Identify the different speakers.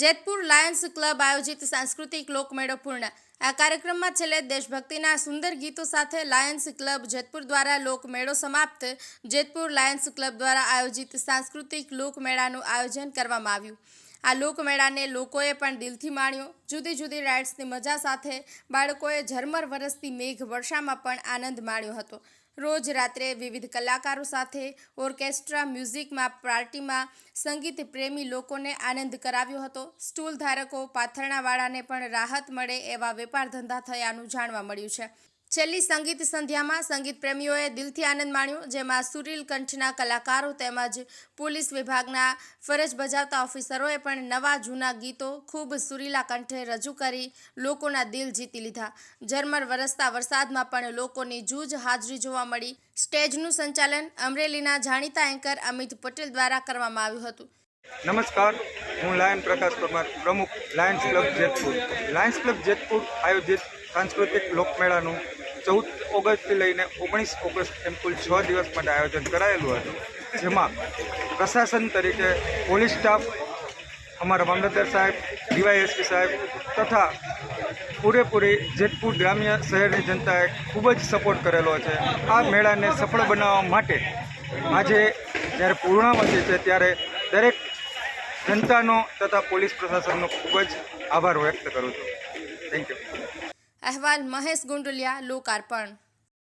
Speaker 1: Jetpur Lions club આયોજિત સાંસ્કૃતિક લોકમેળો પૂર્ણ. આ કાર્યક્રમમાં છેલ્લે દેશભક્તિના સુંદર ગીતો સાથે લાયન્સ ક્લબ જેતપુર દ્વારા લોકમેળો સમાપ્ત. જેતપુર લાયન્સ ક્લબ દ્વારા આયોજિત સાંસ્કૃતિક લોકમેળાનું આયોજન કરવામાં આવ્યું. આ લોકમેળાને લોકોએ પણ દિલથી માણ્યો. જુદી જુદી રાઇડ્સની મજા સાથે બાળકોએ ઝરમર વરસતી મેઘ વર્ષામાં પણ આનંદ માણ્યો હતો. રોજ રાત્રે વિવિધ કલાકારો સાથે ઓર્કેસ્ટ્રા, મ્યુઝિકમાં, પાર્ટીમાં સંગીત પ્રેમી લોકોને આનંદ કરાવ્યો હતો. સ્ટૂલ ધારકો પાથરણાવાળાને પણ રાહત મળે એવા વેપાર ધંધા થયાનું જાણવા મળ્યું છે. છેલ્લી સંગીત સંધ્યામાં સંગીત પ્રેમીઓએ દિલથી આનંદ માણ્યો, જેમાં સુરીલ કંઠના કલાકારો તેમજ પોલીસ વિભાગના ફરજ બજાવતા ઓફિસરોએ પણ નવા જૂના ગીતો ખૂબ સુરીલા કંઠે રજૂ કરી લોકોના દિલ જીતી લીધા. ઝરમર વરસતા વરસાદમાં પણ લોકોની જૂજ હાજરી જોવા મળી. સ્ટેજનું સંચાલન અમરેલીના જાણીતા એન્કર અમિત પટેલ દ્વારા કરવામાં આવ્યું હતું.
Speaker 2: નમસ્કાર, હું લાયન પ્રકાશ પરમાર, પ્રમુખ lions club Jetpur. Lions club Jetpur આયોજિત સાંસ્કૃતિક લોકમેળાનું ચૌદ ઓગસ્ટથી લઈને ઓગણીસ ઓગસ્ટ એમ કુલ છ દિવસ માટે આયોજન કરાયેલું હતું. જેમાં પ્રશાસન તરીકે પોલીસ સ્ટાફ, અમારા મામલતદાર સાહેબ, ડીવાયએસપી સાહેબ તથા પૂરેપૂરી જેતપુર ગ્રામ્ય શહેરની જનતાએ ખૂબ જ સપોર્ટ કરેલો છે. આ મેળાને સફળ બનાવવા માટે આજે જ્યારે પૂર્ણાવતી છે ત્યારે દરેક જનતાનો તથા પોલીસ પ્રશાસનનો ખૂબ જ આભાર વ્યક્ત કરું છું. થેન્ક યુ
Speaker 1: અહેવાલ મહેશ ગુંડલિયા, લોકાર્પણ.